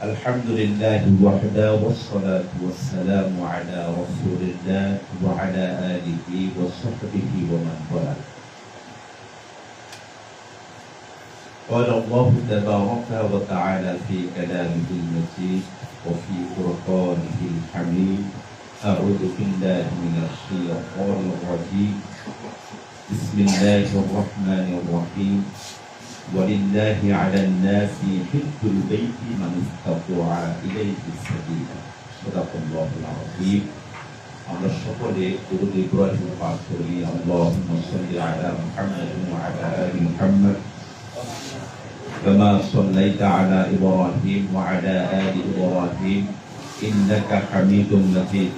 الحمد لله وحده والصلاة والسلام على رسول الله وعلى آله وصحبه ومن والاه. قال الله تبارك وتعالى في كلامه المجيد وفي فرقانه الحميد أعوذ بالله من الشيطان الرجيم. بسم الله الرحمن الرحيم. ولله على الناس حج البيت من استطاع إليه سبيلا صدق الله العظيم আমরা সকলে দুরুদ ইব্রাহিম পাঠ করি আল্লাহুম্মা সাল্লি আলা মুহাম্মাদ ওয়া আলা আলি মুহাম্মাদ كما صليت على إبراهيم وعلى آل إبراهيم إنك حميد مجيد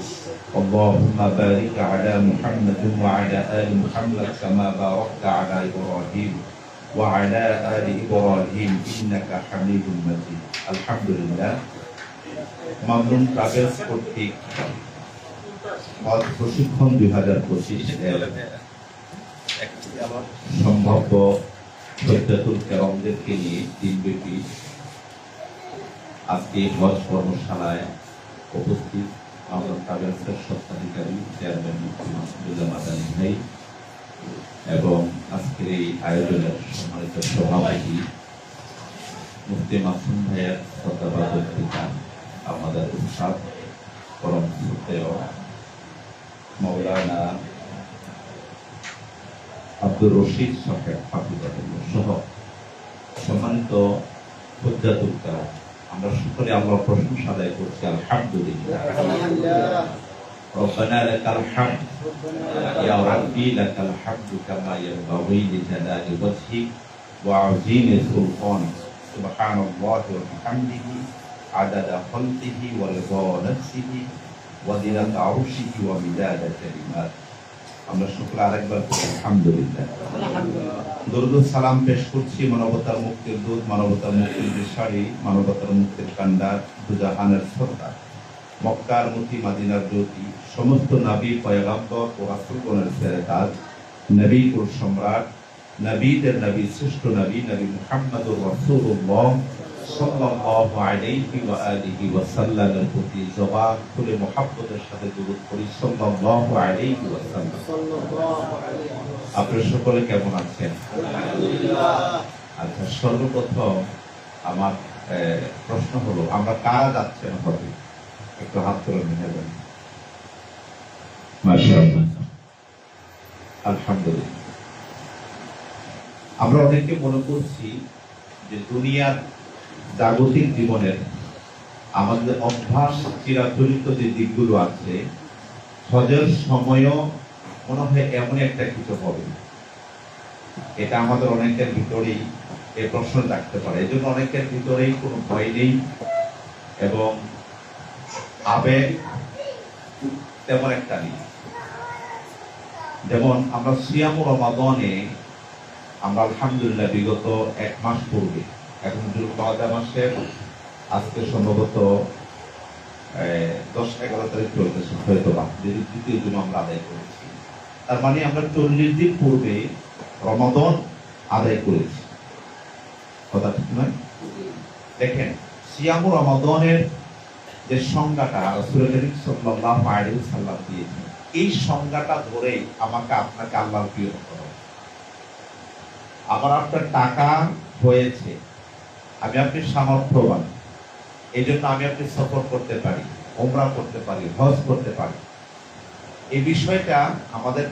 اللهم بارك على محمد وعلى آل محمد كما باركت على إبراهيم وعلى آل إبراهيم إنك حميد مجيد الحمد لله মামরুন ট্রাভেলস কর্তৃক হজ প্রশিক্ষণ দুই হাজার পঁচিশ সম্ভাব্য সৈয়দুল কেরমদেরকে নিয়ে দিনব্যাপী আজকে হজ কর্মশালায় উপস্থিত মামরুন ট্রাভেলসের স্বত্বাধিকারী চেয়ারম্যান মুফতি মাসুদুল্লাহ মাদানী ভাই এবং আজকের এই আয়োজনের সম্মানিত সভাপতি মুফতি মাসুম ভাইয়ের শ্রদ্ধাবাদ পিতা আমাদের উৎসাহ পরম শ্রদ্ধেয় মৌলানা আব্দুর রশিদ সাহেব হাফিজাতুল্লাহ সহ সম্মানিত আমরা সকলে আমরা প্রশংসা আদায় করছি আলহামদুলিল্লাহ। ربنا لك الحمد يا ربي لك الحمد كما ينبغي لجلال وجهك وعظيم سلطانك سبحان الله وبحمده عدد خلقه ورضا نفسه وزنة عرشه ومداد كلماته আমরা শুক্র আরেকবার করি আলহামদুলিল্লাহ দরুদ সালাম পেশ করছি মানবতার মুক্তির দূত মানবতার মুক্তির বিশারি মানবতার মুক্তির কান্ডার দুজাহানের সরকার মক্কার মতি মাদিনার জ্যোতি সমস্ত নবী পয়গাম্বর ও রাসূলগণের ফেরেদাত নবীকুল সম্রাট নবীদের নবী শ্রেষ্ঠ নবী নবী মুহাম্মদুর রাসূলুল্লাহ সাল্লাল্লাহু আলাইহি ওয়া আলিহি ওয়া সাল্লামের প্রতি জবান খুলে মুহাব্বতের সাথে দরুদ করি সাল্লাল্লাহু আলাইহি ওয়া সাল্লাম। আপনারা সকলে কেমন আছেন? আচ্ছা সর্বপ্রথম আমার প্রশ্ন হলো আমরা কারা যাচ্ছেন হবে একটু হাত তুলে নেবেন মাশাআল্লাহ। আলহামদুলিল্লাহ। আমরা অনেকে মনে করছি যে দুনিয়ার জাগতিক জীবনের আমাদের অভ্যাস চিরাচরিত যে দিকগুলো আছে হজের সময়ও মনে হয় এমন একটা কিছু হবে। এটা আমাদের অনেকের ভিতরেই এই প্রশ্ন থাকতে পারে। এই জন্য অনেকের ভিতরেই কোনো ভয় নেই এবং আবেগ তেমন একটা নেই। যেমন আমরা সিয়াম রমাদনে, আমরা আলহামদুলিল্লাহ বিগত এক মাস পূর্বে, এখন জুলকাদা মাসের, আজকে সম্ভবত দশ এগারো তারিখ চলতেছে হয়তো বা যদি তৃতীয় আমরা আদায় করেছি। তার মানে আমরা চল্লিশ দিন পূর্বে রমাদন আদায় করেছি। কথা ঠিক নয়? দেখেন, সিয়ামু রমাদনের যে সংজ্ঞাটা সাল্লাম দিয়েছেন, এই সংজ্ঞাটা ধরেই আমাকে আপনাকে আল্লাহ প্রিয় হতে হবে। আমার আপনার টাকা হয়েছে, আমি আপনি সামর্থ্যবান এই জন্য আমি আপনি সফর করতে পারি ওমরা করতে পারি, হজ করতে পারি। এই বিষয়টা আমাদের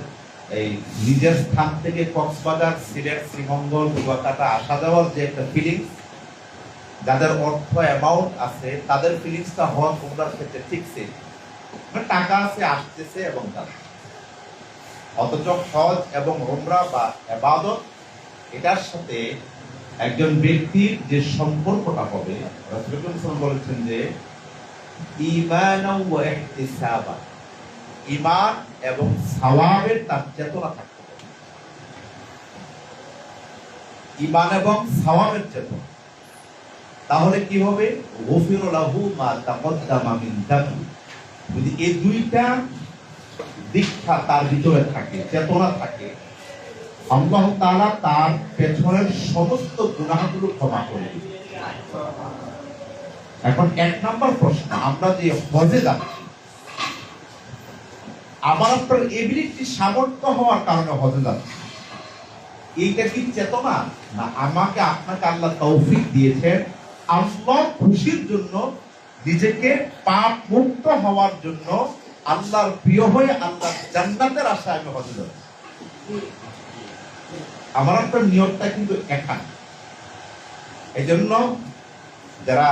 এই নিজের স্থান থেকে কক্সবাজার, সিলেট, শ্রীমঙ্গল কুয়াকাটা আসা যাওয়ার যে একটা ফিলিংস যাদের অর্থ অ্যামাউন্ট আছে, তাদের ফিলিংসটা হজ ওমরার ক্ষেত্রে ঠিক সেম মানে টাকা আছে, আসতেছে এবং যাচ্ছে। অথচ হজ এবং ওমরা বা এবাদত এটার সাথে একজন ব্যক্তির যে সম্পর্কটা হবে বলেছেন যে ওয়া ইহতিসাবা। এবং সাওয়াবের তার চেতনা থাকতে ঈমান এবং সাওয়াবের চেতনা। তাহলে কি হবে? লাহু মা তাকদ্দামা দামি যদি এই দুইটা দীক্ষা তার ভিতরে থাকে, চেতনা থাকে, আল্লাহ তাআলা তার পেছনের সমস্ত গুনাহগুলো ক্ষমা করে এখন এক নম্বর প্রশ্ন, আমরা যে হজে যাচ্ছি, আমার আপনার এবিলিটি সামর্থ্য হওয়ার কারণে হজে যাচ্ছি। এইটা কি চেতনা? না, আমাকে আপনাকে আল্লাহ তৌফিক দিয়েছেন আল্লাহ খুশির জন্য, নিজেকে পাপ মুক্ত হওয়ার জন্য আল্লাহর প্রিয় হয়ে আল্লাহ জান্নাতের আশায় আমি হজে আমার আপনার নিয়তটা কিন্তু একা। এই জন্য যারা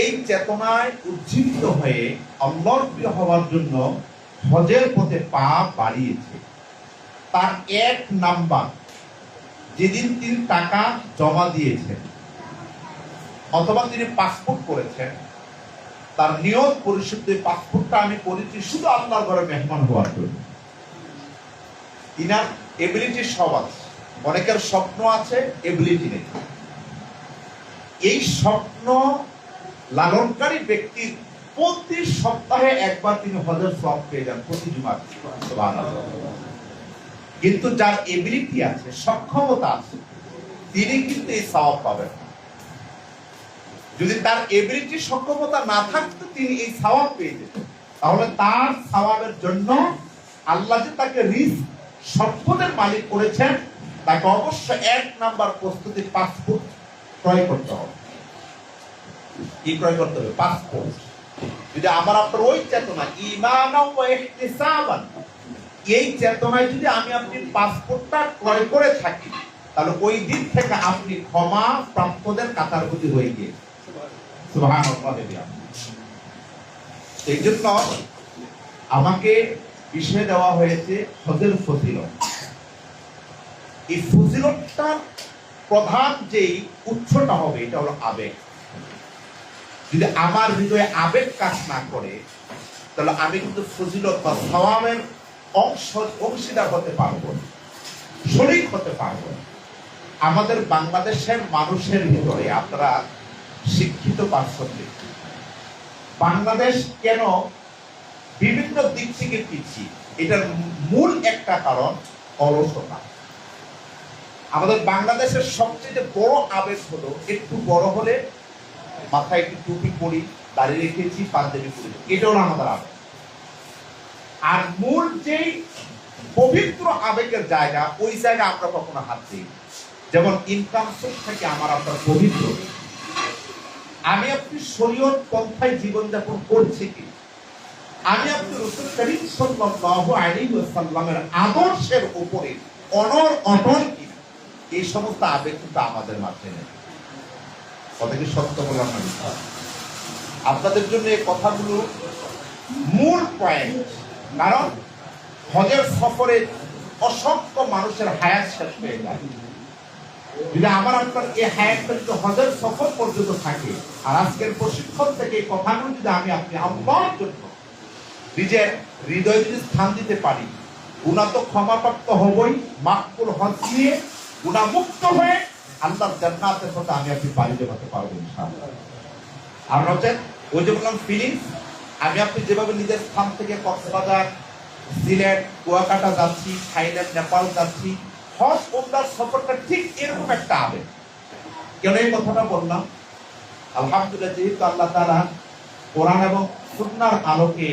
এই চেতনায় উজ্জীবিত হয়ে আল্লাহর প্রিয় হওয়ার জন্য হজের পথে পা বাড়িয়েছে, তার এক নাম্বার, যেদিন তিনি টাকা জমা দিয়েছেন অথবা তিনি পাসপোর্ট করেছেন, তার নিয়ত পরিশুদ্ধ পাসপোর্টটা আমি করেছি, শুধু আল্লাহর ঘরে মেহমান হওয়ার জন্য। ইনার এবিলিটি সব আছে। অনেকের স্বপ্ন আছে এবিলিটি নেই। এই স্বপ্ন লালনকারী ব্যক্তির প্রতি সপ্তাহে একবার তিনি হজের সব পেয়ে যান, প্রতি কিন্তু যার এবিলিটি আছে, সক্ষমতা আছে, তিনি কিন্তু এই সওয়াব পাবেন। যদি তার এবিলিটি সক্ষমতা না থাকতো, তিনি এই সওয়াব পেয়ে যেতেন। তাহলে তার সওয়াবের জন্য আল্লাহ যে তাকে রিস্ক সম্পদের মালিক করেছেন, তাকে অবশ্য এক নাম্বার প্রস্তুতি পাসপোর্ট ক্রয় করতে হবে। কি ক্রয় করতে হবে? পাসপোর্ট। যদি আমার আপনার ওই চেতনা ইমান এই চেতনায় যদি আমি আপনি পাসপোর্টটা ক্রয় করে থাকি, তাহলে ওই দিন থেকে আপনি ক্ষমা প্রাপ্তদের কাতারভূতি হয়ে গিয়ে সুবহানাল্লাহ এই জন্য আমাকে বিষয় দেওয়া হয়েছে হজের ফজিলত। এই ফজিলতটার প্রধান যেই উৎসটা হবে, এটা হলো আবেগ। যদি আমার হৃদয়ে আবেগ কাজ না করে, তাহলে আমি কিন্তু ফজিলত বা সওয়াবের অংশ, অংশীদার হতে পারব শরিক হতে পারব আমাদের বাংলাদেশের মানুষের ভিতরে আপনারা শিক্ষিত পার্সন বাংলাদেশ কেন বিভিন্ন দিক থেকে পিছিয়ে? এটার মূল একটা কারণ অলসতা। আমাদের বাংলাদেশের সবচেয়ে বড় আবেগ হলো, একটু বড় হলে মাথায় একটু টুপি পরি দাঁড়িয়ে রেখেছি পাঞ্জাবি পরি। এটা হলো আমাদের আবেগ। আর মূল যেই পবিত্র আবেগের জায়গা, ওই জায়গা আমরা কখনো হাত দিই যেমন ইনকাম সোর্স থেকে আমার আপনার পবিত্র। আমি আপনি শরীয়ত পন্থায় জীবনযাপন করছি কি? আমি আপনি রসুল করিম সাল্লাল্লাহু আলাইহি ওয়াসাল্লামের আদর্শের উপরে অনর অটল কি? এই সমস্ত আবেগ কিন্তু আমাদের মাঝে নেই। কথা কি সত্য বললাম না আপনাদের জন্য এই কথাগুলো মূল পয়েন্ট কারণ হজের সফরে অসংখ্য মানুষের হায়াত শেষ হয়ে যায়। যদি আমার আপনার এই হায়াতটা যদি হজের সফর পর্যন্ত থাকে, আর আজকের প্রশিক্ষণ থেকে কথাগুলো যদি আমি আপনি আল্লাহর জন্য নিজের হৃদয় যদি স্থান দিতে পারি গুণা তো ক্ষমাপ্রাপ্ত হবই মাকপুল হজ দিয়ে গুণামুক্ত হয়ে আল্লাহর জান্নাতের সাথে আমি আপনি পালিত হতে পারব আর নচেত ওই যে বললাম ফিলিংস আমি আপনি যেভাবে নিজের স্থান থেকে কক্সবাজার, সিলেট, কুয়াকাটা যাচ্ছি, থাইল্যান্ড, নেপাল যাচ্ছি হজ ওমরার সফরটা ঠিক এরকম একটা আবেগ। কেন এই কথাটা বললাম? আলহামদুলিল্লাহ, যেহেতু আল্লাহ তাআলা কোরআন এবং সুন্নাহর আলোকে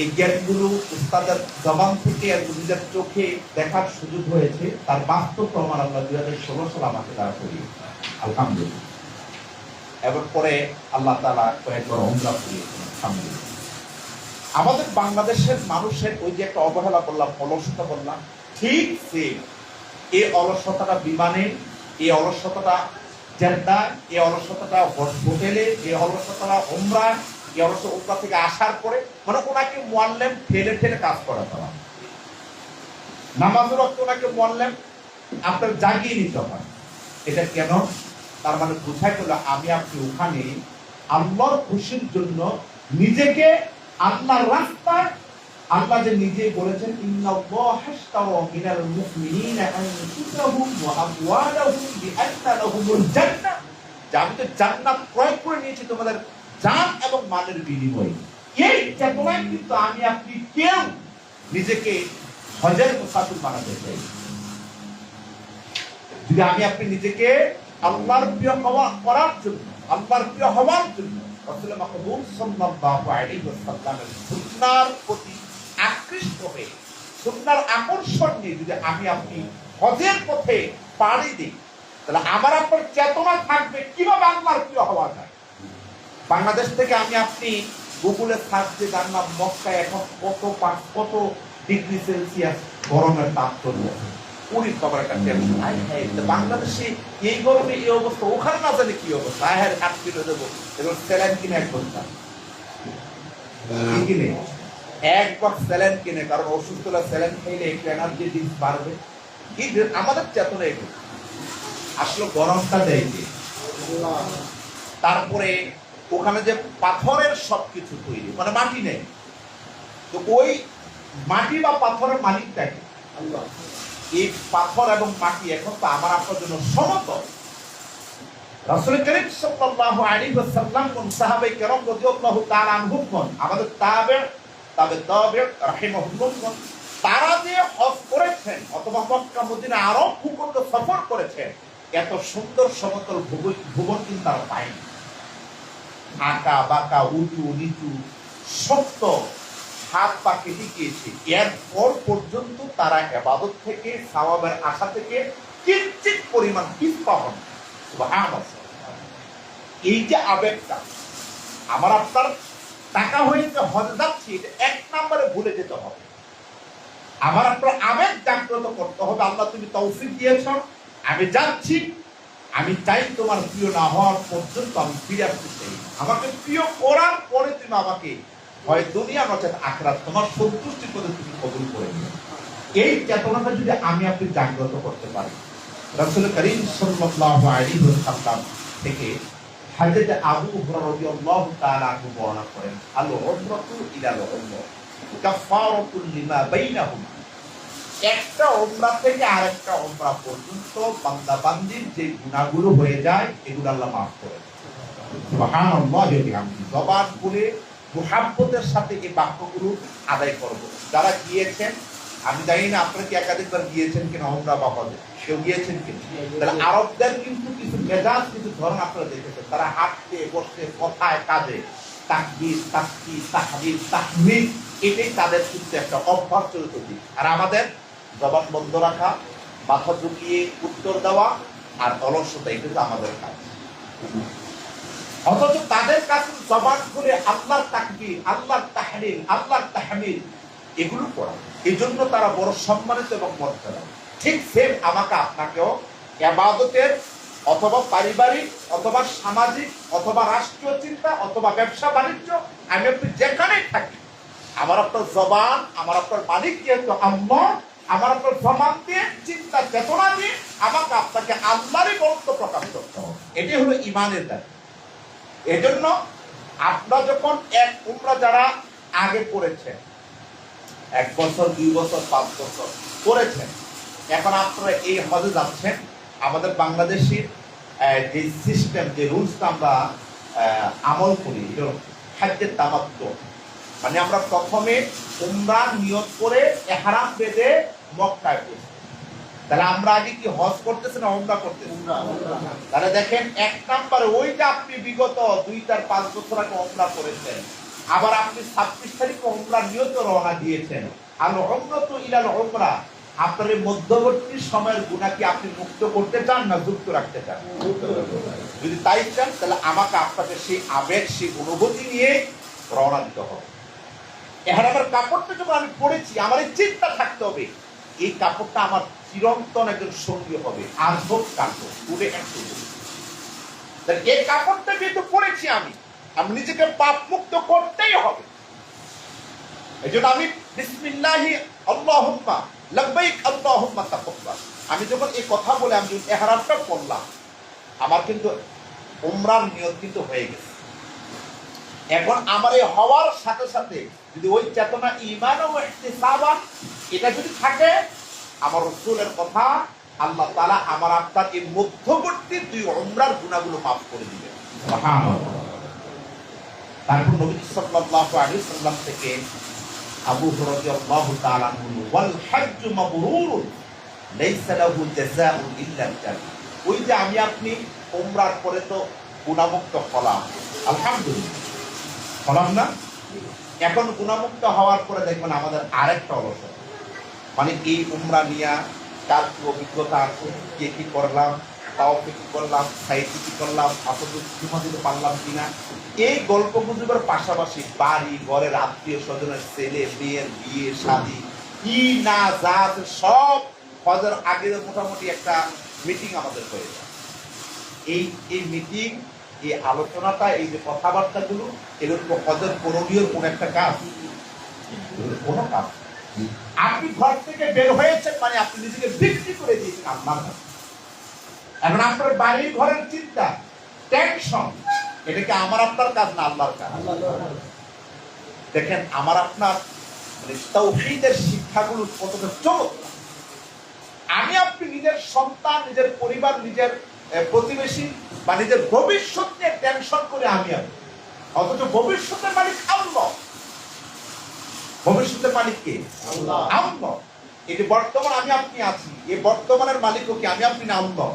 এই জ্ঞানগুলো উস্তাদের জবান থেকে আর নিজের চোখে দেখার সুযোগ হয়েছে, তার বাস্তব প্রমাণ আল্লাহ দুই হাজার ষোলো সাল আমাকে তারা করি আলহামদুলিল্লাহ। এবার পরে আল্লাহ তালা কয়েকবার অমরা করিয়েছেন আমাদের বাংলাদেশের মানুষের ওই যে একটা অবহেলা করলাম অলসতা করলাম ঠিক সেম। এই অলসতাটা বিমানে এই অলসতাটা জেদ্দা এই অলসতাটা হোটেলে এই অলসতাটা ওমরা এই অলস ওমরা থেকে আসার পরে মানে ওনাকে মোয়াল্লেম ঠেলে ঠেলে কাজ করা তারা নামাজের রক্ত ওনাকে মোয়াল্লেম আপনার জাগিয়ে নিতে হয়। এটা কেন? তার মানে বোঝাই গেল, আমি আপনি ওখানে আল্লাহর খুশির জন্য নিজেকে আল্লাহর রাস্তায় আল্লাহ যে নিজে বলেছেন আমি জান্নাত করে তোমাদের জান এবং বিনিময়ে। এই চেতনায় কিন্তু আমি আপনি কেউ নিজেকে হজের মুসাফির বানাতে চাই যদি আমি আপনি নিজেকে আল্লাহর প্রিয় হওয়া করার জন্য, আল্লাহর প্রিয় হওয়ার জন্য রাসূল মাহবুব সাল্লাল্লাহু আলাইহি প্রতি আকৃষ্ট হয়ে আকর্ষণ নিয়ে যদি আমি আপনি হজের পথে পাড়ি দিই, তাহলে আমার আপনার চেতনা থাকবে, কীভাবে প্রিয় হওয়া যায়? বাংলাদেশ থেকে আমি আপনি গুগলে সার্চ দিয়ে জানলাম, মক্কায় এখন কত পাঁচ কত ডিগ্রি সেলসিয়াস গরমের তাপ খবর একটা টেনশন বাংলাদেশে এই গরমে এই অবস্থা, ওখানে না জানি কি অবস্থা? আয় হায় দেবো এবার স্যালাইন কিনে এক ঘণ্টা। এক বক্স স্যালাইন কিনে কারণ অসুস্থরা স্যালাইন খাইলে একটু এনার্জি ডিস বাড়বে। আমাদের চেতনা এগুলো। আসলে গরমটা দেয় তারপরে ওখানে যে পাথরের সবকিছু তৈরি মানে মাটি নেই। তো ওই মাটি বা পাথরের মালিকটাকে এই পাথর এবং মাটি এখন তো আমার আপনার জন্য সমতল। রাসূল করিম সাল্লাল্লাহু আলাইহি ওয়াসাল্লাম কোন সাহাবায়ে কেরাম রাদিয়াল্লাহু তাআলা আনহুম আমাদের তাবে তাবে তাবে রাহিমাহুল্লাহ কোন তারা যে হজ করেছেন, অথবা মক্কা, মদিনা আরব ভূখণ্ড সফর করেছেন, এত সুন্দর সমতল ভুবন কিন্তু তারা পায়নি। আঁকা বাঁকা, উঁচু, নিচু, শক্ত, হাত পা কেটে গিয়েছে। এরপর পর্যন্ত তারা এবাদত থেকে, সাওয়াবের আশা থেকে কিঞ্চিত পরিমাণ পিছপা হন। এই যে আবেগটা, আমার আপনার টাকা হয়েছে হজ যাচ্ছি এক নম্বরে ভুলে যেতে হবে। আমার আপনার আবেগ জাগ্রত করতে হবে, আল্লাহ তুমি তৌফিক দিয়েছ। আমি যাচ্ছি, আমি চাই তোমার প্রিয় না হওয়ার পর্যন্ত আমি ফিরে আসতে চাই। আমাকে প্রিয় করার পরে তুমি আমাকে হয় দুনিয়া নচেত আখরাত তোমার সন্তুষ্টি করে তুমি কবুল করে নিও। এই চেতনাটা যদি আমি আপনি জাগ্রত করতে পারি, রাসূল করিম সাল্লাল্লাহু আলাইহি ওয়াসাল্লাম থেকে হযরত আবু হুরায়রা তাআলা বর্ণনা করেন আল উমরাতু ইলাল কাফারাতুল লিমা বাইনাহুমা। একটা ওমরা থেকে আরেকটা ওমরা পর্যন্ত বান্দা বান্দির যে গুনাহগুলো হয়ে যায়, এগুলো আল্লাহ করে সুবহানাল্লাহ ওয়া বিহামদিহি জবান খুলে মুহাব্বতের সাথে এই বাক্যগুলো আদায় করব। যারা গিয়েছেন আমি জানি না আপনারা কি একাধিকবার গিয়েছেন কিনা ওমরা বা কেউ গিয়েছেন কিনা। তাহলে আরবদের কিন্তু কিছু মেজাজ, কিছু ধরন আপনারা দেখেছেন। তারা হাঁটতে, বসতে, কথায়, কাজে, তাকবির তাকবি তাহবির তাহমিদ এটাই তাদের কিন্তু একটা অভ্যাস চরিত দিক আর আমাদের জবান বন্ধ রাখা, মাথা ঝুঁকিয়ে উত্তর দেওয়া আর অলসতা, এটা তো আমাদের কাজ। অথচ তাদের কাছে জবান খুলে আল্লাহর তাকবীর, আল্লাহর তাহলিল, আল্লাহর তাহমিদ এগুলো করা। এই জন্য তারা বড় সম্মানিত এবং মর্যাদা। ঠিক সেম আমাকে আপনাকেও এবাদতের অথবা পারিবারিক অথবা সামাজিক অথবা রাষ্ট্রীয় চিন্তা অথবা ব্যবসা বাণিজ্য, আমি আপনি যেখানেই থাকি, আমার আপনার জবান, আমার আপনার মালিক যেহেতু আল্লাহ, আমার আপনার জবান দিয়ে, চিন্তা চেতনা দিয়ে আমাকে আপনাকে আল্লাহরই বন্ধ প্রকাশ করতে হবে। এটি হলো ইমানের দাবি। এজন্য আপনারা যখন এক উমরা যারা আগে করেছেন এক বছর দুই বছর পাঁচ বছর করেছেন। এখন আপনারা এই হজে যাচ্ছেন। আমাদের বাংলাদেশের যে সিস্টেম যে রুলসটা আমরা আমল করি খাদ্যের দামাত্ম মানে আমরা প্রথমে উমরা নিয়ত করে এহারাম বেঁধে মক্কায় পৌঁছি তাহলে আমরা আগে কি হজ করতেছি না উমরা করতেছি? তাহলে দেখেন এক নম্বরে ওইটা আপনি বিগত দুই চার পাঁচ বছর আগে ওমরা করেছেন। আবার আপনি ছাব্বিশ তারিখ ওমরা নিয়ত রওনা দিয়েছেন। আর ওমরা তো ইলাল ওমরা আপনার এই মধ্যবর্তী সময়ের গুণা কি আপনি মুক্ত করতে চান না যুক্ত রাখতে চান? যদি তাই চান, তাহলে আমাকে আপনাকে সেই আবেগ, সেই অনুভূতি নিয়ে রওনা দিতে হবে। এখন আমার কাপড়টা যখন আমি পরেছি, আমার এই চিন্তা থাকতে হবে, এই কাপড়টা আমার চিরন্তন একজন সঙ্গী হবে। আর হোক কাপড় উড়ে তাহলে এই কাপড়টা যেহেতু পরেছি আমি আমি নিজেকে পাপ মুক্ত করতেই হবে। এই জন্য আমি বিসমিল্লাহি আল্লাহুম্মা, লাব্বাইক আল্লাহুম্মা তাকাব্বাল আমি যখন এই কথা বলে আমি যখন পড়লাম, আমার কিন্তু উমরার নিয়ত কিন্তু হয়ে গেছে। এখন আমার এই হওয়ার সাথে সাথে যদি ওই চেতনা ইমান ও ইহতিসাবান এটা যদি থাকে, আমার রসুলের কথা আল্লাহ তালা আমার আপনার এই মধ্যবর্তী দুই উমরার গুণাগুলো মাফ করে দিবেন। তারপর নবী সাল্লাল্লাহু আলাইহি সাল্লাম থেকে আবু রাদিয়াল্লাহু তাআলা আনহু ওয়াল হজ্জ মাবরুর লাইসা লাহু জাযাউন ইল্লা আল ওই যে আমি আপনি উমরার পরে তো গুণামুক্ত হলাম। আলহামদুলিল্লাহ। হলাম না? এখন গুণামুক্ত হওয়ার পরে দেখবেন আমাদের আরেকটা অলসতা মানে এই উমরা নিয়া তার অভিজ্ঞতা আছে কে কি করলাম? তাও কি করলাম কি করলাম দিতে পারলাম এই গল্প গুজবের পাশাপাশি বাড়ি ঘরের আত্মীয় স্বজনের ছেলে, মেয়ের বিয়ে, শাদি, কি না আছে সব হজের আগে মোটামুটি একটা মিটিং আমাদের হয়ে এই এই মিটিং এই আলোচনাটা, এই যে কথাবার্তাগুলো, এগুলো হজের করণীয় কোন একটা কাজ? কোনো কাজ। আপনি ঘর থেকে বের হয়েছেন মানে আপনি নিজেকে বিক্রি করে দিয়েছেন আপনার। এখন আপনার বাড়ির ঘরের চিন্তা টেনশন এটা কি আমার আপনার কাজ না আল্লাহর কাজ? দেখেন আমার আপনার মানে তৌহিদের শিক্ষাগুলো কতটা চমৎকার। আমি আপনি নিজের সন্তান নিজের পরিবার নিজের প্রতিবেশী বা নিজের ভবিষ্যৎ নিয়ে টেনশন করে আমি আমি অথচ ভবিষ্যতের মালিক আল্লাহ। ভবিষ্যতের মালিক কে? আল্লাহ। এই যে বর্তমান আমি আপনি আছি। এই বর্তমানের মালিকও কি? আমি আপনি না আল্লাহ।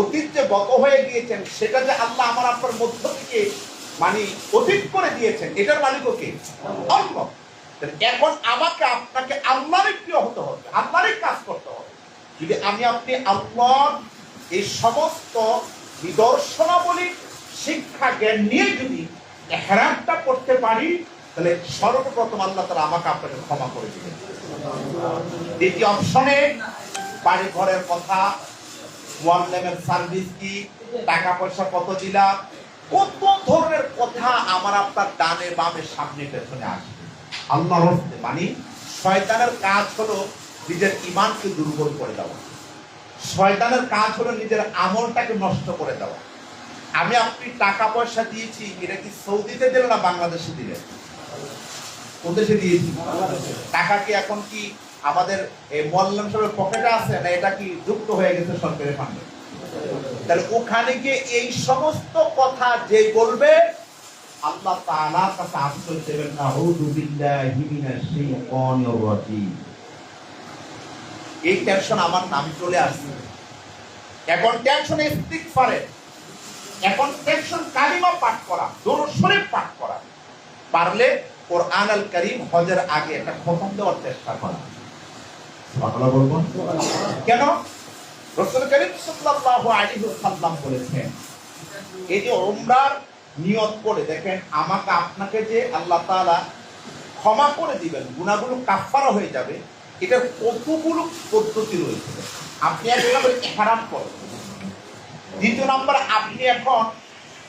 অতীত যে গত হয়ে গিয়েছেন সেটা যে আল্লাহ আমার আপনার মধ্য থেকে মানে অতীত করে দিয়েছেন এটার মালিকও কে? আল্লাহ। এখন আমাকে আপনাকে আল্লাহরই প্রিয় হতে হবে আল্লাহরই কাজ করতে হবে। যদি আমি আপনি আল্লাহর এই সমস্ত নিদর্শনাবলী শিক্ষা জ্ঞান নিয়ে যদি এহরামটা করতে পারি তাহলে সর্বপ্রথম আল্লাহ তারা আমাকে আপনাকে ক্ষমা করে দিবেন। দ্বিতীয় অপশনে বাড়ি ঘরের কথা ওয়ানলেমের সার্ভিস কি, টাকা পয়সা কত দিলাম কত ধরনের কথা আমার আপনার ডানে বামে সামনে পেছনে আসবে। আল্লাহর হস্তে মানে শয়তানের কাজ হলো নিজের ইমানকে দুর্বল করে দেওয়া। শয়তানের কাজ হলো নিজের আমলটাকে নষ্ট করে দেওয়া। আমি আপনি টাকা পয়সা দিয়েছি, এটা কি সৌদিতে দিল না বাংলাদেশে দিলেন? কোন দিয়েছি। টাকা কি এখন কি আমাদের এই মোয়াল্লাম সাহেবের পকেটে আছে না এটা কি যুক্ত হয়ে গেছে সরকারের ফান্ডে তাহলে ওখানে গিয়ে এই সমস্ত কথা যে বলবে, আল্লাহ তাআলা কাছে আশ্রয় দেবেন আউযু বিল্লাহি মিনাশ শাইতানির এই টেনশন আমার নাম চলে আসছে। এখন টেনশন ইস্তিগফারে, এখন টেনশন কালিমা পাঠ করা, দরুদ শরীফ পাঠ করা। পারলে কোরআন আল করিম হজের আগে একটা খতম দেওয়ার চেষ্টা করা। কেন? রসুল করিম সাল্লাল্লাহু আলাইহি ওয়াসাল্লাম বলেছেন এই যে উমরার নিয়ত করে দেখেন আমাকে আপনাকে যে আল্লাহ তাআলা ক্ষমা করে দিবেন গুনাহগুলো কাফফারা হয়ে যাবে এটার কতগুলো পদ্ধতি রয়েছে? আপনি এক নম্বর ইহরাম করেন। দ্বিতীয় নম্বর আপনি এখন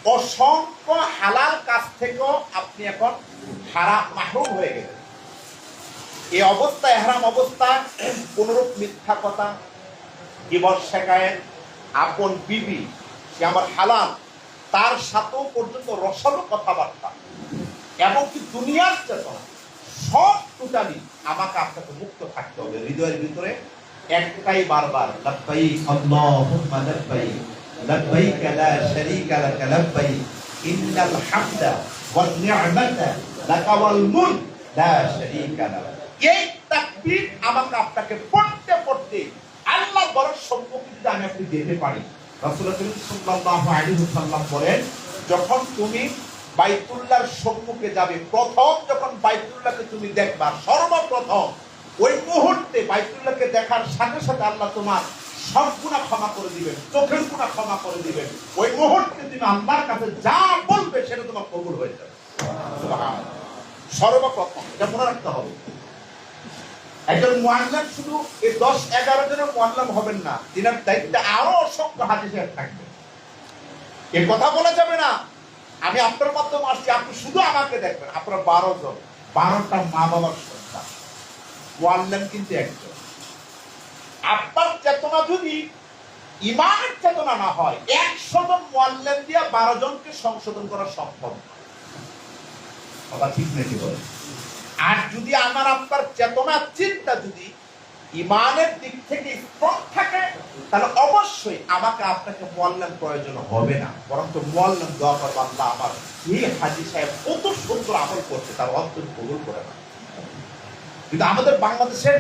অসংখ্য হালাল কাজ থেকেও আপনি এখন হারাম, মাহরুম হয়ে গেলেন এই অবস্থা, এহরাম অবস্থা কোনরূপ মিথ্যা কথা, জীবন শেখায়ের আপন বিবি, সে আমার হালাল, তার সাথেও পর্যন্ত রসালো কথাবার্তা। এমনকি দুনিয়ার চেতনা, সব টোটালি আমাকে আপনাকে মুক্ত থাকতে হবে। হৃদয়ের ভিতরে একটাই বারবার, লাব্বাইক আল্লাহুম্মা লাব্বাইক লাব্বাইক লা শারীকা লাক লাব্বাইক, ইন্নাল হামদা ওয়ান নি'মাতা লাকা ওয়াল মুলক, লা শারীকা লাক এই তাকবীর আমাকে আপনাকে পড়তে পড়তে আল্লাহ বড় সম্পর্কে যদি আমি আপনি যেতে পারি রাসূলুল্লাহ সাল্লাল্লাহু আলাইহি ওয়াসাল্লাম বলেন, যখন তুমি বাইতুল্লাহর সম্মুখে যাবে, প্রথম যখন বাইতুল্লাহকে তুমি দেখবা, সর্বপ্রথম ওই মুহূর্তে বাইতুল্লাহকে দেখার সাথে সাথে আল্লাহ তোমার সব গুণা ক্ষমা করে দিবেন, চোখের গুণা ক্ষমা করে দিবেন ওই মুহূর্তে তুমি আল্লাহর কাছে যা বলবে সেটা তোমার কবুল হয়ে যাবে। সর্বপ্রথম এটা মনে রাখতে হবে। একজন মুআল্লাম শুধু এই দশ এগারো জনের মুআল্লাম হবেন না, তিনার দায়িত্বে আরও অসংখ্য হাদিস থাকবে। এ কথা বলা যাবে না। আমি আপনার মাধ্যমে আসছি, আপনি শুধু আমাকে দেখবেন, আপনার বারো জন। বারোটা মা বাবার সন্তান মুআল্লাম কিন্তু একজন। আপনার চেতনা যদি, ইমানের চেতনা না হয় একশো জন মুআল্লাম দিয়ে বারো জনকে সংশোধন করা সম্ভব না। আর যদি আমার আপনার চেতনা চিন্তা যদি ইমানের দিক থেকে স্ট্রং থাকে, তাহলে অবশ্যই আমাকে আপনাকে মোয়াল্লাম প্রয়োজন হবে না। বরং তো মোয়াল্লাম দোয়া আমার এই হাজি সাহেব কত সুন্দর আমল করছে, তার অন্তর কবুল করে না কিন্তু আমাদের বাংলাদেশের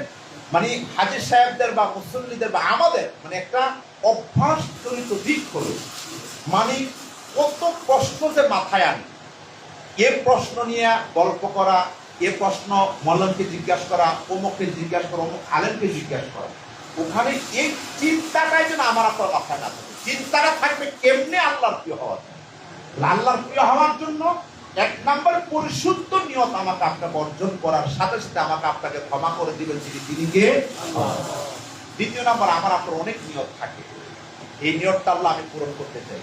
মানে হাজি সাহেবদের বা মুসল্লিদের বা আমাদের মানে একটা অভ্যাস জনিত দিক হলো মানে কত প্রশ্ন যে মাথায় আনি এ প্রশ্ন নিয়ে গল্প করা, এ প্রশ্ন মল্লমকে জিজ্ঞাসা করা, অমুককে জিজ্ঞাসা করা, অমুক আলেমকে জিজ্ঞাসা করা। ওখানে এই চিন্তাটাই যেন আমার আপনার মাথায় না থাকে। চিন্তাটা থাকবে কেমনে আল্লাহর প্রিয় হওয়া যায় আল্লাহর প্রিয় হওয়ার জন্য এক নম্বর পরিশুদ্ধ নিয়ত আমাকে আপনাকে অর্জন করার সাথে সাথে আমাকে আপনাকে ক্ষমা করে দিবেন যিনি তিনি কে? দ্বিতীয় নম্বর, আমার আপনার অনেক নিয়ত থাকে। এই নিয়তটা আল্লাহ আমি পূরণ করতে চাই।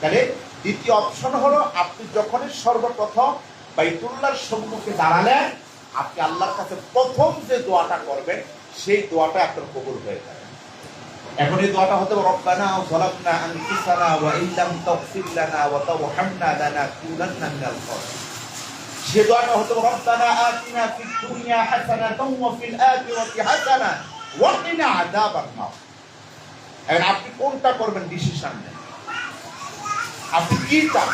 তাহলে দ্বিতীয় অপশন হলো, আপনি যখনই সর্বপ্রথম বাইতুল্লাহর সম্মুখে দাঁড়ালেন, আপনি আল্লাহর কাছে প্রথম যে দোয়াটা করবেন, সেই দোয়াটা আপনার কবুল হয়ে যাবে। এখন এই দোয়াটা হতে পারে, রব্বানা লানা ওয়া তারহামনা লানাকুনান্না মিনাল খাসিরিন সে দোয়াটা হতে রব্বানা আতিনা ফিদ দুনিয়া হাসানাতাও ওয়া ফিল আখিরাতি হাসানা এখন আপনি কোনটা করবেন ডিসিশন নেন? আপনি কি চান?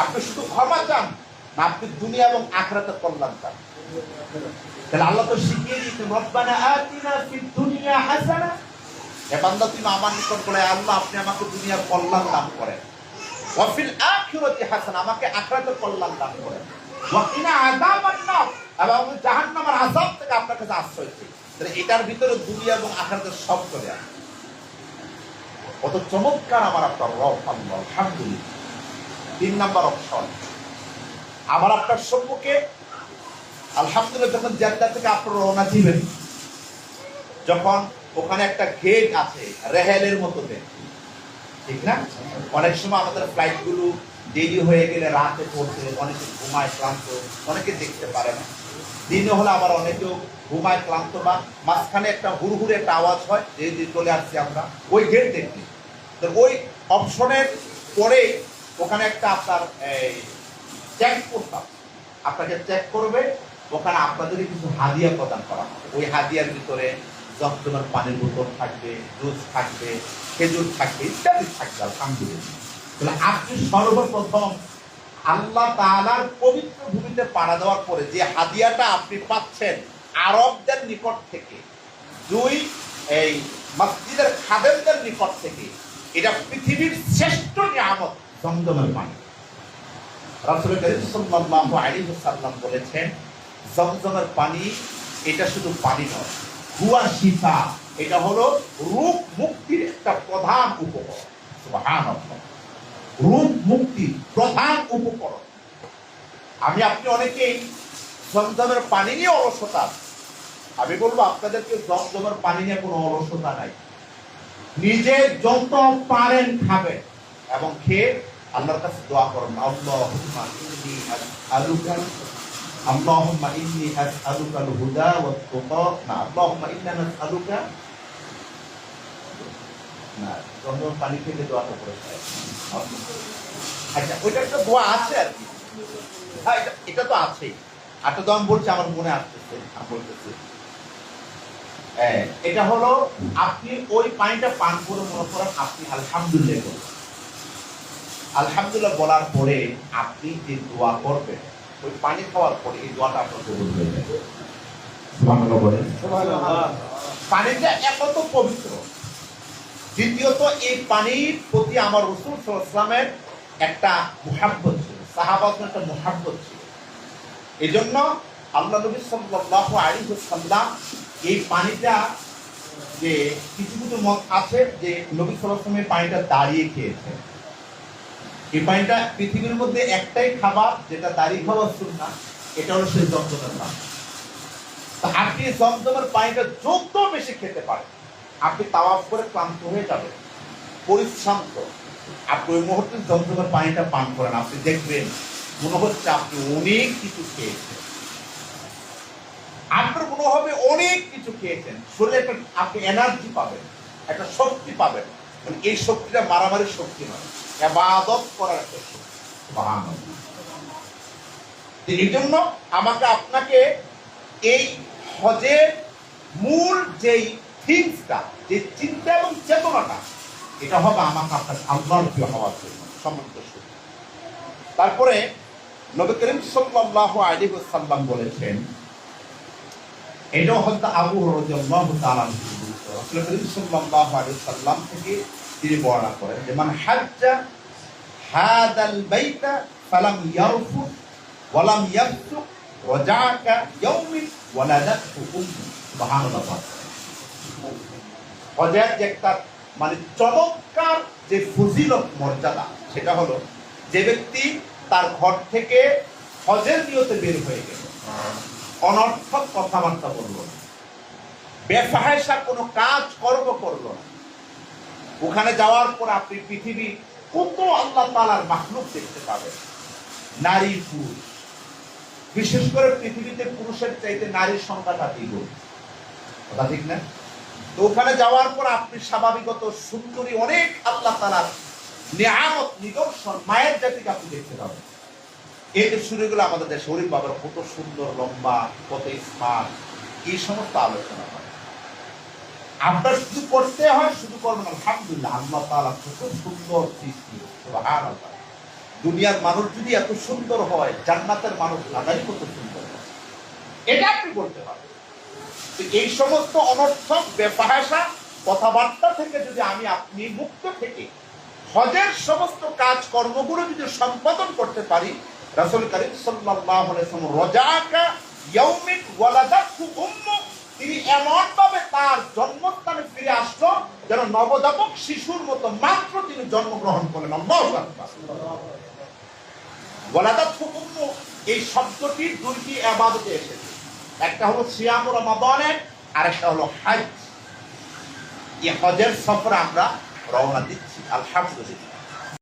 আপনি শুধু ক্ষমা চান, না, আপনি দুনিয়া এবং আখরাতে কল্যাণ চান। তাহলে আল্লাহ তো শিখিয়ে দিচ্ছেন রব্বানা আতিনা ফিদ দুনিয়া হাসানা। এ বান্দা আমার নিকট বলে, আল্লাহ, আপনি আমাকে দুনিয়ার কল্যাণ দান করেন। ওয়াফিল আখিরাতি হাসানা, আমাকে আখিরাতের কল্যাণ দান করেন। ওয়াকিনা আযাবান নার এবং জাহান্নামের আযাব থেকে আপনার কাছে আশ্রয় চাই। তাহলে এটার ভিতরে দুনিয়া এবং আখিরাতের সব চলে আসে। কত চমৎকার আমার আপনার রব, আল্লাহ, আলহামদুলিল্লাহ। তিন নাম্বার অপশন। আমার আপনার সম্মুখে, আলহামদুলিল্লাহ, যখন জান্নাত থেকে আপনার রওনা দিবেন, যখন ওখানে একটা গেট আছে, রেহেলের মতো ঠিক না? অনেক সময় আমাদের ফ্লাইটগুলো দেরি হয়ে গেলে রাতে পড়ছে অনেকে ঘুমায় ক্লান্ত, অনেকে দেখতে পারে না। দিনে হলে আবার অনেকেও ঘুমায় ক্লান্ত বা মাঝখানে একটা হুড়হুড়ে একটা আওয়াজ হয়, যে যে চলে আসছি আমরা, ওই গেট দেখি তো ওই অপশনের পরে ওখানে একটা আপনার চেক করতাম আপনাকে চেক করবে, ওখানে আপনাদের কিছু হাদিয়া প্রদান করা হবে। ওই হাদিয়ার ভিতরে জমজমের পানির বোতল থাকবে, জুস থাকবে, খেজুর থাকবে, ইত্যাদি থাকবে, আলহামদুলিল্লাহ। তাহলে আপনি সর্বপ্রথম আল্লাহ তাআলার পবিত্র ভূমিতে পাড়া দেওয়ার পরে যে হাদিয়াটা আপনি পাচ্ছেন আরবদের নিকট থেকে, দুই এই মসজিদের খাদেমদের নিকট থেকে, এটা পৃথিবীর শ্রেষ্ঠ নিয়ামত জমজমের পানি। রাসূল করিম সাল্লাল্লাহু আলাইহি ওয়াসাল্লাম বলেছেন, জমজমের পানি এটা শুধু পানি নয়, হুয়া শিফা, এটা হলো রূপ মুক্তির একটা প্রধান উপকরণ। সুবহানাল্লাহ। রূপ মুক্তির প্রধান উপকরণ। আমি, আপনি অনেকেই জমজমের পানি নিয়ে অলসতা আমি বলব, আপনাদেরকে জমজমের পানি নিয়ে কোনো অলসতা নাই। নিজে যত পারেন খাবেন এবং খেয়ে আল্লাহর কাছে দোয়া করুন, আল্লাহুম্মা ইন্নী আসআলুকা, আল্লাহুম্মা ইন্নী আসআলুকা আল হুদা ওয়াত তুকা না পানি দোয়াটা। আচ্ছা ওইটা একটা দোয়া আছে আর কি। হ্যাঁ, এটা- তো আছেই। একটা তো আমি বলছি আমার মনে আসতেছে। আমি বলতেছি। হ্যাঁ, এটা হলো আপনি ওই পানিটা পান করে মনে করেন আপনি আলহামদুলিল্লাহ বলবেন আলহামদুলিল্লাহ বলার পরে আপনি যে দোয়া করবেন ওই পানি খাওয়ার পরে এই দোয়াটা আপনার কবুল হয়ে যাবে। পানিটা এত পবিত্র। দ্বিতীয়ত, এই পানির প্রতি আমার রসুল ইসলামের একটা মুহাব্বত ছিল, সাহাবাদের একটা মুহাব্বত ছিল। এই জন্য আল্লাহ নবী সাল্লাল্লাহু আলাইহি ওয়াসাল্লাম এই পানিটা যে কিছু কিছু মত আছে যে নবী এই পানিটা দাঁড়িয়ে খেয়েছে এই পানিটা পৃথিবীর মধ্যে একটাই খাবার যেটা দাঁড়িয়ে খাওয়া না এটা হলো সেই জমজমের পানি। আপনি জমজমের পানিটা যত বেশি খেতে পারেন আপনি তাওয়াফ করে ক্লান্ত হয়ে যাবেন। পরিশ্রান্ত। আপনি ওই মুহূর্তে জমজমের পানিটা পান করেন। আপনি দেখবেন মনে হচ্ছে আপনি অনেক কিছু খেয়েছেন। আপনার মনে হবে অনেক কিছু খেয়েছেন। শরীরে একটা আপনি এনার্জি পাবেন, একটা শক্তি পাবেন। মানে এই শক্তিটা মারামারি শক্তি নয়। এবাদত করার একটা শক্তি। এই জন্য আমাকে আপনাকে এই হজের মূল যেই থিংসটা যে চিন্তা এবং চেতনাটা, এটা হবে আমাকে আপনার আল্লাহর হওয়ার জন্য সম্মানিত তারপরে নবী করিম সাল্লাল্লাহু আলাইহি ওয়াসাল্লাম বলেছেন, এটাও হযরত আবু রাদিয়াল্লাহু তাআলা রাসূল করিম ওয়াসাল্লাম থেকে তিনি বর্ণনা করেন যে, মান হাজ্জা হাদাল বাইতা ফালাম ইয়ারফুত ওয়ালাম হজের যে একটা মানে চমৎকার যে ফজিলত মর্যাদা, সেটা হলো যে ব্যক্তি তার ঘর থেকে হজের নিয়তে বের হয়ে গেল। অনর্থক কথাবার্তা বলল বেফাহেসা কোনো কাজ, কর্ম করল ওখানে যাওয়ার পর আপনি পৃথিবী কত আল্লাহ তালার মাহলুক দেখতে পাবেন। নারী, পুরুষ। বিশেষ করে পৃথিবীতে পুরুষের চাইতে নারীর সংখ্যাটা দ্বিগুণ। কথা ঠিক না? তো ওখানে যাওয়ার পর আপনি স্বাভাবিকত সুন্দরী অনেক আল্লাহ তালার নিয়ামত, নিদর্শন, মায়ের জাতিকে আপনি দেখতে পাবেন। এই যে শুরুগুলো আমাদের দেশে হরিণ বাবার কত সুন্দর, লম্বা, কত স্মার্ট, এই সমস্ত আলোচনা হয়। আপনার শুধু করতে হয়, শুধু করবেন আলহামদুলিল্লাহ, আল্লাহ তাআলা কত সুন্দর সৃষ্টি সুবহানাল্লাহ। দুনিয়ার মানুষ যদি এত সুন্দর হয়, জান্নাতের মানুষ আদায় কত সুন্দর হয়। এটা আপনি করতে তো এই সমস্ত অনর্থক বেফাহাসা কথাবার্তা থেকে যদি আমি আপনি মুক্ত থেকে হজের সমস্ত কাজ কর্মগুলো যদি সম্পাদন করতে পারি, রাসূল করিম সাল্লাল্লাহু আলাইহি ওয়াসাল্লাম রজাকা ইয়াউমিন তিনি এমন ভাবে তার জন্মস্থানে ফিরে আসলো যেন নবজাতক শিশুর মতো মাত্র তিনি জন্মগ্রহণ করলেন। আল্লাহু আকবার। ওয়ালাদাতহু উম্মু, এই শব্দটি দুইটি ইবাদতে এসেছে। একটা হলো সিয়াম রমাদানের আর একটা হলো হাজ। এই হজের সফরে আমরা রওনা দিচ্ছি, আলহামদুলিল্লাহ।